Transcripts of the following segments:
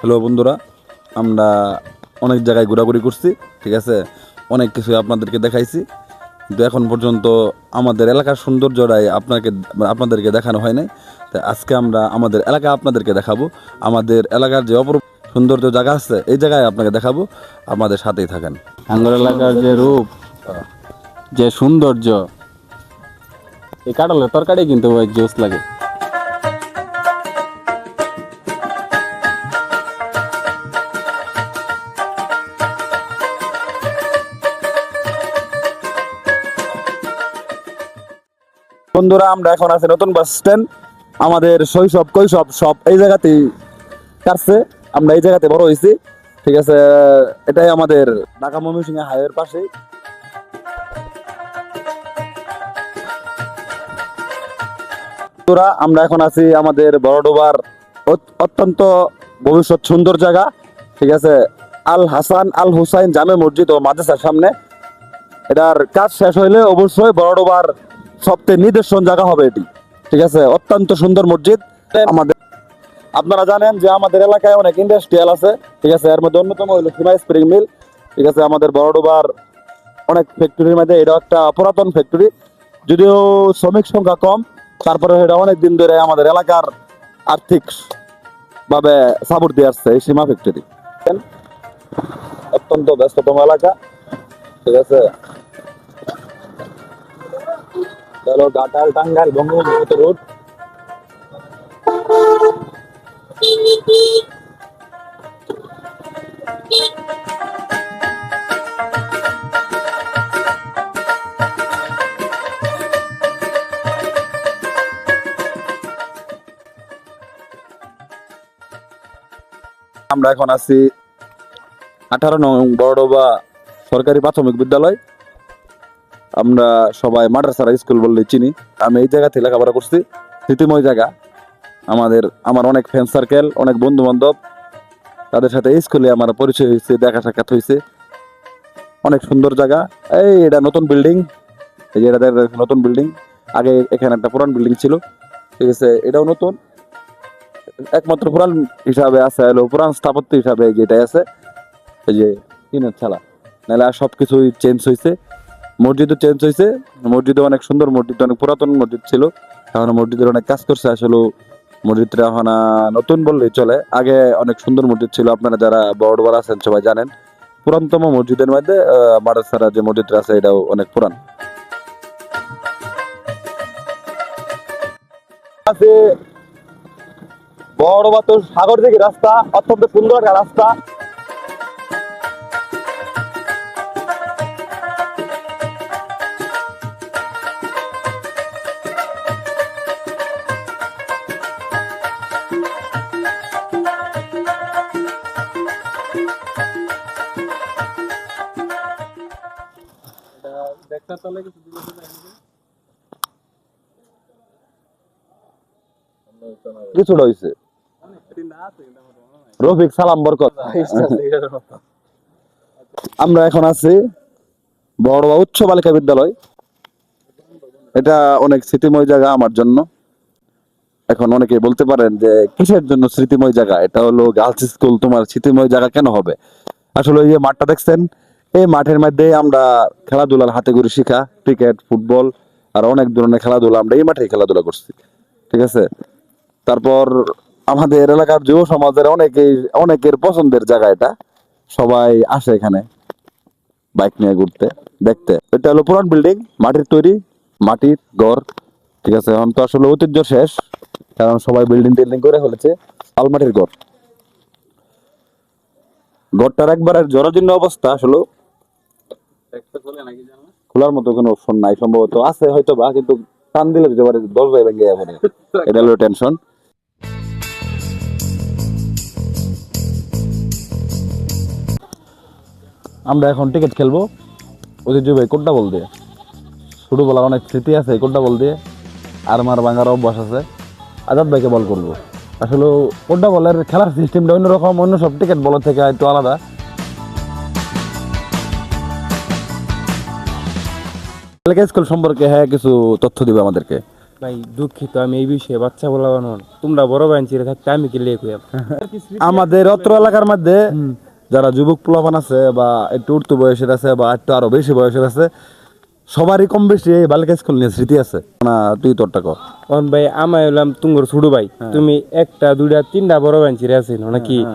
Hello বন্ধুরা, আমরা অনেক জায়গায় ঘোরাঘুরি করছি, ঠিক আছে? অনেক কিছু আপনাদেরকে দেখাইছি। কিন্তু এখন পর্যন্ত আমাদের এলাকার সৌন্দর্যটাই আপনাকে, আপনাদেরকে দেখানো হয় নাই। তাই আজকে আমরা আমাদের এলাকা আপনাদেরকে দেখাবো। আমাদের এলাকার যে অপরূপ সৌন্দর্য জায়গা আছে, এই জায়গায় আপনাকে দেখাবো। আমাদের সাথেই থাকেন। আঙ্গুর এলাকার যে রূপ, যে সৌন্দর্য, এই কাঁঠালের তরকারি কিন্তু জোস লাগে। বন্ধুরা, আমরা এখন আছি নতুন বাস স্ট্যান্ড আমাদের শৈশব, কৈশব সব এই জায়গাতেই কাটছে। আমরা এই জায়গাতে বড় হয়েছি। ঠিক আছে, এটাই আমাদের ঢাকা ময়মনসিংহ হাইওয়ের পাশেই। বন্ধুরা, আমরা এখন আছি আমাদের বড়ডোবার অত- অত্যন্ত ভবিষ্যৎ সুন্দর জায়গা। ঠিক আছে, আল হাসান আল হুসাইন জামে মসজিদ ও মাদ্রাসার সামনে। এটার কাজ শেষ হইলে অবশ্যই বড়ডোবার সবচেয়ে নিদর্শন জায়গা হবে এটি। ঠিক আছে? অত্যন্ত সুন্দর মসজিদ। আমাদের আপনারা জানেন যে আমাদের এলাকায় অনেক ইন্ডাস্ট্রিয়াল আছে। ঠিক আছে? এর মধ্যে অন্যতম হলো সীমা স্প্রিং মিল ঠিক আছে? আমাদের বড়ডোবার অনেক ফ্যাক্টরির মধ্যে এটা একটা পুরাতন ফ্যাক্টরি যদিও শ্রমিক সংখ্যা কম, তারপরে এটা অনেক দিন ধরে আমাদের এলাকার আর্থিক ভাবে সাপোর্ট দিয়ে আসছে এই সীমা ফ্যাক্টরি অত্যন্ত ব্যস্ততম এলাকা। ঠিক আছে? চলো ঘাটাল টাঙ্গাইল বঙ্গবন্ধু রোড। আমরা এখন আছি আঠারো নং বড়ডোবা সরকারি প্রাথমিক বিদ্যালয়। আমরা সবাই মাদ্রাসারা স্কুল বললে চিনি। আমি এই জায়গাতে লেখাপড়া করছি, স্মৃতিময় জায়গা। আমাদের, আমার অনেক ফ্রেন্ড সার্কেল অনেক বন্ধু বান্ধব তাদের সাথে এই স্কুলে আমার পরিচয় হয়েছে, দেখা সাক্ষাৎ হয়েছে। অনেক সুন্দর জায়গা। এই এটা নতুন বিল্ডিং এই যে এটা নতুন বিল্ডিং আগে এখানে একটা পুরান বিল্ডিং ছিল। ঠিক আছে, এটাও নতুন। একমাত্র পুরান হিসাবে আছে, হলো পুরান স্থাপত্য হিসাবে যেটাই আছে। এই যে টিনের ছালা নাহলে আর সব কিছুই চেঞ্জ হয়েছে। মসজিদও চেঞ্জ হয়েছে মসজিদও অনেক সুন্দর মসজিদ অনেক পুরাতন মসজিদ ছিল। এখন মসজিদের অনেক কাজ করছে, আসলে মসজিদটা এখন নতুন বললেই চলে। আগে অনেক সুন্দর মসজিদ ছিল, আপনারা যারা বড় বড় আছেন সবাই জানেন। পুরাতনতম মসজিদের মধ্যে মাদ্রাসারা যে মসজিদটা আছে, এটাও অনেক পুরান। বড় বাতো সাগর দিকে রাস্তা, অত্যন্ত সুন্দর একটা রাস্তা। কিছুটা হয়েছে রফিক সালাম বরকত। আমরা এখন আছি বড়বা উচ্চ বালিকা বিদ্যালয়। এটা অনেক স্মৃতিময় জায়গা আমার জন্য। এখন অনেকে বলতে পারেন যে কিসের জন্য স্মৃতিময় জায়গা? এটা হলো গার্লস স্কুল তোমার স্মৃতিময় জায়গা কেন হবে? আসলে এই যে মাঠটা দেখছেন এই মাঠের মধ্যে আমরা খেলাধুলার হাতে করে শিখা, ক্রিকেট, ফুটবল, আর অনেক ধরনের খেলাধুলা আমরা এই মাঠেই খেলাধুলা করছি, ঠিক আছে? তারপর আমাদের এলাকার যুব সমাজের অনেকেই, অনেকের পছন্দের জায়গা এটা, সবাই আসে এখানে বাইক নিয়ে ঘুরতে, দেখতে। এটা হলো পুরান বিল্ডিং, মাটির তৈরি, মাটির ঘর, ঠিক আছে? এখন তো আসলে ঐতিহ্য শেষ, কারণ সবাই বিল্ডিং টিল্ডিং করে ফেলেছে আলমাটির ঘর। ঘরটার একবারে জরাজীর্ণ অবস্থা আসলে খোলার মতো কোনো অপশন নাই সম্ভবত আছে হয়তো বা কিন্তু টান দিলে দিতে পারে দরজায় ভেঙে যাবে এটা হলো টেনশন। আমরা এখন টিকিট খেলব। ঐতিহ্য ভাই কোনটা বল দিয়ে? ছোটবেলার অনেক স্মৃতি আছে কোনটা বল দিয়ে? আর মার ভাঙার অভ্যাস আছে। আজাদ ভাইকে বল করব। আসলে কোনটা বলের খেলার সিস্টেমটা অন্যরকম অন্য সব টিকিট বলের থেকে একটু আলাদা। এলাকা স্কুল সম্পর্কে হ্যাঁ কিছু তথ্য দিবে আমাদেরকে? ভাই দুঃখিত আমি এই বিষয়ে বাচ্চা বলা বানান তোমরা বড় ভাই চিরে থাকতে আমি কি লেগে আমাদের অত্র এলাকার মধ্যে যারা যুবক প্লাবান আছে বা একটু উঠতে বয়সের আছে বা একটু আরও বেশি বয়সের আছে সবারই কম বেশি এই বালিকা স্কুল নিয়ে স্মৃতি আছে। না তুই তোরটা কর। ভাই আমি হলাম তুঙ্গর ছোট ভাই। তুমি একটা দুইটা তিনটা বড় ভাই চিরে আছেন নাকি? অন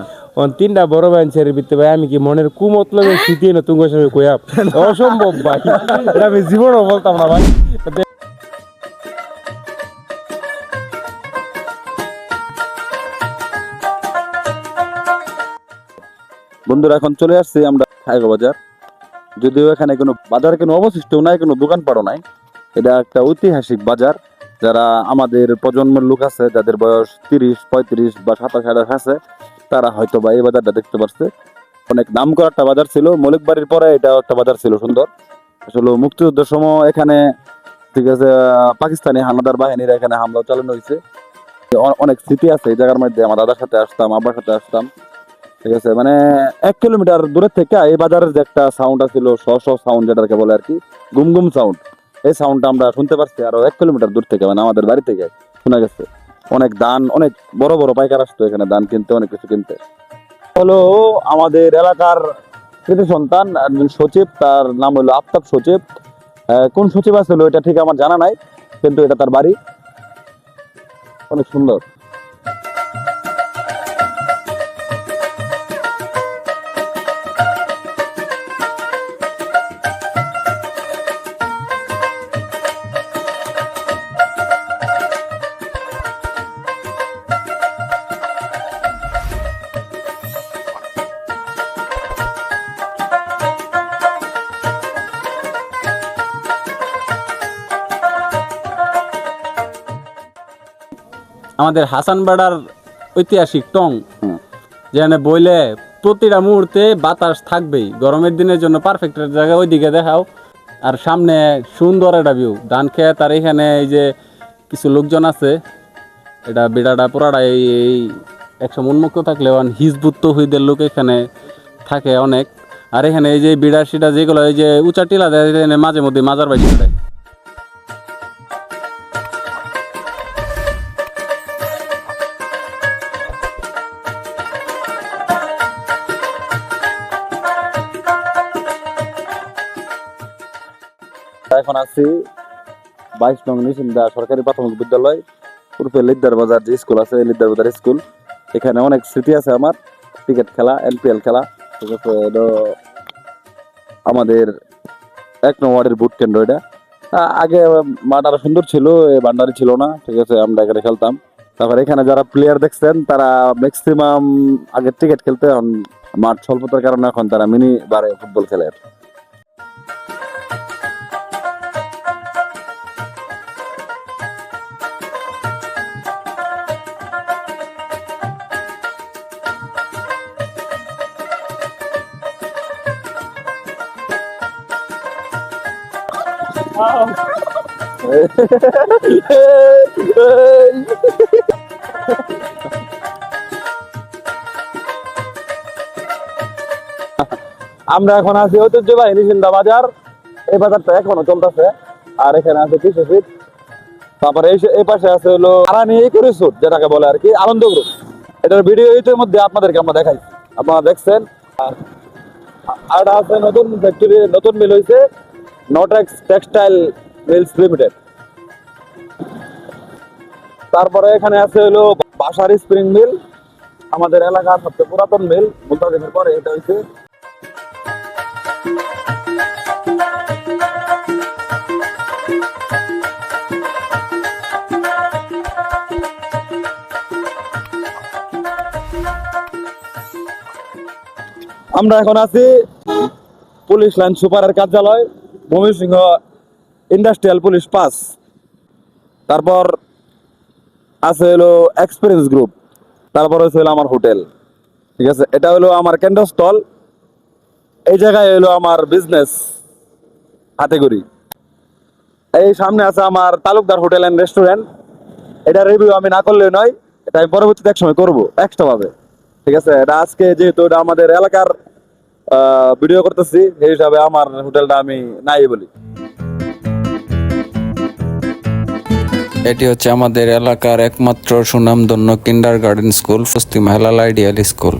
তিনটা বড় ভাই ভিতরে ভাই, আমি কি মনের না তুঙ্গর সঙ্গে অসম্ভব ভাই। আমি জীবনও বলতাম না ভাই। বন্ধুরা, এখন চলে আসছি আমরা খাইগো বাজার। যদিও এখানে কোনো বাজার কোনো অবশিষ্ট নাই, কোনো দোকানপাটও নাই। এটা একটা ঐতিহাসিক বাজার। যারা আমাদের প্রজন্মের লোক আছে, যাদের বয়স তিরিশ, পঁয়ত্রিশ বা সাতাশ, আঠাশ আছে তারা হয়তো বা এই বাজারটা দেখতে পারছে। অনেক নাম করা একটা বাজার ছিল। মৌলিক বাড়ির পরে এটাও একটা বাজার ছিল সুন্দর। আসলে মুক্তিযুদ্ধের সময় এখানে, ঠিক আছে পাকিস্তানি হানাদার বাহিনীর এখানে হামলা চালানো হয়েছে। অনেক স্মৃতি আছে এই জায়গার মধ্যে। আমার দাদার সাথে আসতাম, আব্বার সাথে আসতাম। ঠিক আছে মানে এক কিলোমিটার দূরের থেকে এই বাজারের যে একটা সাউন্ড ছিল শ শ সাউন্ড যেটাকে বলে আর কি গুম গুম সাউন্ড এই সাউন্ডটা আমরা শুনতে পারছি আরও এক কিলোমিটার দূর থেকে মানে আমাদের বাড়ি থেকে, শোনা গেছে। অনেক দান অনেক বড় বড় পাইকার আসতো এখানে দান কিনতে, অনেক কিছু কিনতে। হলো আমাদের এলাকার কৃতি সন্তান, একজন সচিব, তার নাম হলো আফতাব সচিব। কোন সচিব আসলো এটা ঠিক আমার জানা নাই, কিন্তু এটা তার বাড়ি। অনেক সুন্দর। আমাদের হাসানবাড়ার ঐতিহাসিক টং, যেখানে বইলে প্রতিটা মুহূর্তে বাতাস থাকবেই। গরমের দিনের জন্য পারফেক্ট জায়গা ওইদিকে দেখাও। আর সামনে সুন্দর একটা ভিউ ধান খেত আর এখানে এই যে কিছু লোকজন আছে, এটা বিড়াটা পোড়াটা এই একশো উন্মুক্ত থাকলে হিজবুত তহিদের লোক এখানে থাকে অনেক। আর এখানে এই যে বিড়া সিটা যেগুলো, এই যে উঁচা টিলা দেয় মাঝে মধ্যে মাজার বাড়ি দেয়। এখন আছি বাইশ নং নিশিন্দা সরকারি প্রাথমিক বিদ্যালয় পূর্বে লিদ্দার বাজার যে স্কুল আছে, লিদ্দার বাজার স্কুল। এখানে অনেক স্মৃতি আছে আমার, ক্রিকেট খেলা এনপিএল খেলা। আমাদের এক নম্বরের বুট কেন্দ্র এটা। আগে মাঠ আরও সুন্দর ছিল বান্ডারি ছিল না। ঠিক আছে, আমরা এখানে খেলতাম। তারপর এখানে যারা প্লেয়ার দেখছেন, তারা ম্যাক্সিমাম আগে ক্রিকেট খেলতে, এখন মাঠ স্বল্পতার কারণে এখন তারা মিনি বারে ফুটবল খেলে। আমরা এখন আছি ঐতিহ্যবাহী নিশিন্দা বাজার এই বাজারটা এখনও চলতেছে, আর এখানে আছে কিছু ফিট তারপরে এই পাশে আছে হলো আরানি ইকুরি সুট যেটাকে বলে আর কি, আনন্দ গ্রুপ এটার ভিডিও ইউটিউবের মধ্যে আপনাদেরকে আমরা দেখাই। আপনারা দেখছেন। আর এটা আছে নতুন ফ্যাক্টরি নতুন মিল হয়েছে নটেক্স টেক্সটাইল মিলস লিমিটেড তারপরে এখানে আছে হলো বাসার স্প্রিং মিল আমাদের এলাকার সবচেয়ে পুরাতন মিল মুলতাজিমের পরে এটা হয়েছে আমরা এখন আছি পুলিশ লাইন সুপারের কার্যালয়। ময়মনসিংহ ইন্ডাস্ট্রিয়াল পুলিশ পাস তারপর আছে হলো এক্সপিরিয়েন্স গ্রুপ তারপর হচ্ছে হলো আমার হোটেল। ঠিক আছে? এটা হলো আমার কেন্দ্রস্থল। এই জায়গায় হলো আমার বিজনেস হাতে করি এই সামনে আছে আমার তালুকদার হোটেল অ্যান্ড রেস্টুরেন্ট এটা রিভিউ আমি না করলে নয়, এটা আমি পরবর্তীতে এক সময় করব এক্সট্রা ভাবে। ঠিক আছে? এটা আজকে যেহেতু এটা আমাদের এলাকার ভিডিও করতেছি, সেই হিসাবে আমার হোটেলটা আমি নাই বলি। এটি হচ্ছে আমাদের এলাকার একমাত্র সুনামধন্য কিন্ডার গার্ডেন স্কুল পশ্চিম হেলাল আইডিয়াল স্কুল